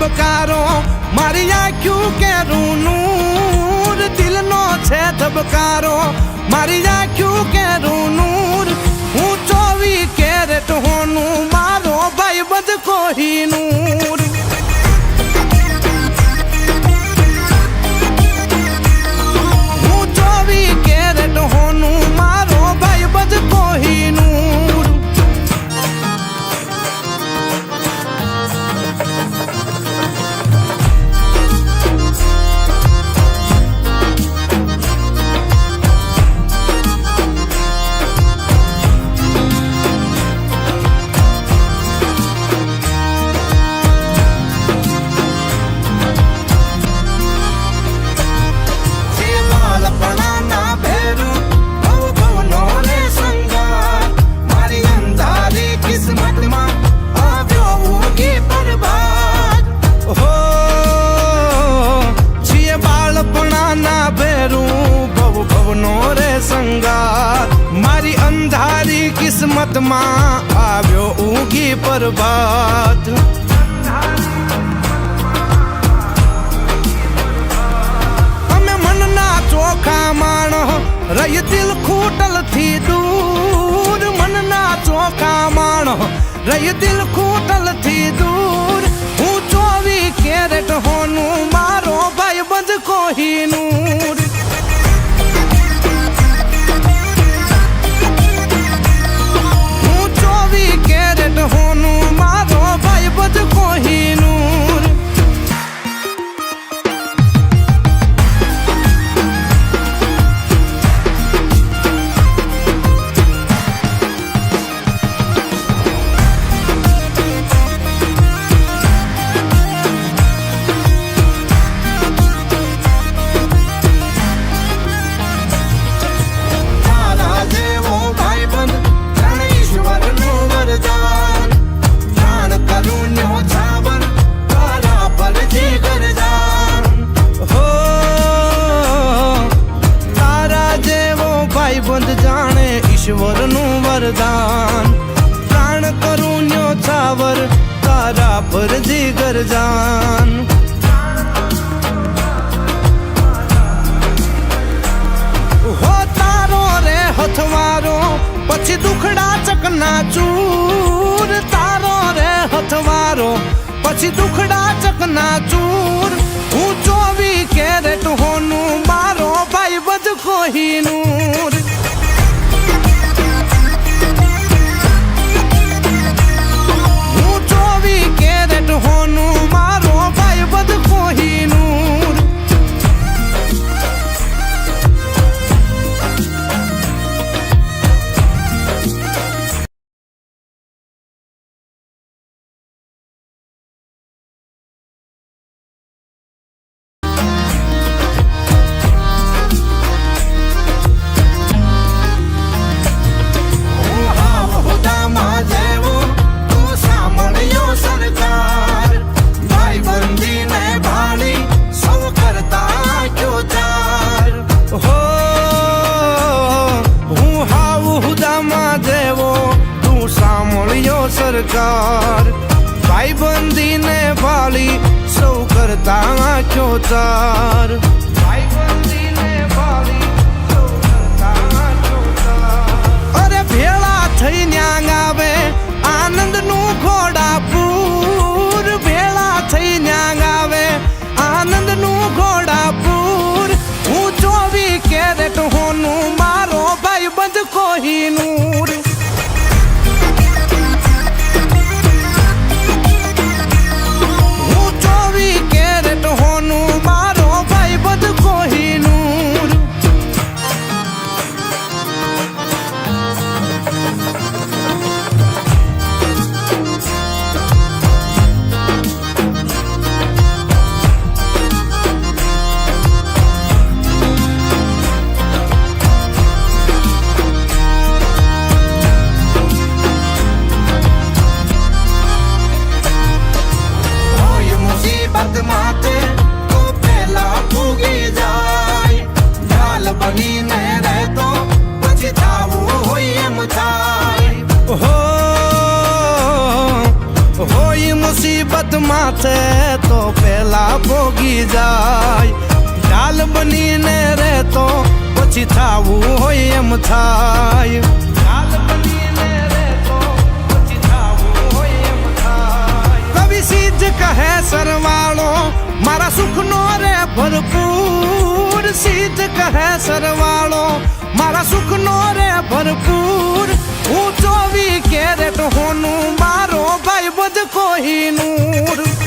ધબકારો. મારી આંખ્યું કેરું નૂર, દિલનો છે ધબકારો. મારી આંખ્યું કેરું નૂર, હું ચોવી કેરેટ હોનું. મારો ભાઈ બધ કોહીનૂર કિસ્મતમાં આવ્યો ઊંઘી પરભાત અમે મનના ચોખા માણ રહી દિલ ખૂટલથી દૂર. મનના ચોખા માણ રહી દિલ ખૂટલથી દૂર. હું ચોવી કેરેટ હોનું, મારો ભાઈ બંધ કોહીનૂર ઈશ્વરનું વરદાન. પ્રાણ કરું છાવર, તારા પર જીગર જાન. હો તારો રે હથવારો, પછી દુખડા ચકના ચૂર. તારો રે હથવારો, પછી દુખડા ચકના ચૂર. હું ચોવી કેરેટ સરકાર. ભાઈબંધીને ભાળી સૌ કરતા ક્યો ચાર. અરે ભેળા થઈ ન્યાંગ આવે આનંદનું ઘોડાપુર. ભેળા થઈ ન્યાંગ આવે આનંદનું ઘોડાપુર. હું ચોવી કેરેટ હોનું, મારો ભાઈ બંધ કોહીનૂર માથે તો પેલા ભોગી જાય. ઢાલ બનીને રહેતો, પછી થાવું હોય એમ થાય. એમ થાય. કહે, સરવાળો, મારા સુખનો રે ભરપૂર. સીધ કહે, સરવાળો, મારા સુખનો રે ભરપૂર. હું ચોવી કેરેટ હોનું મારો ભાઈ બધ કોહિનૂર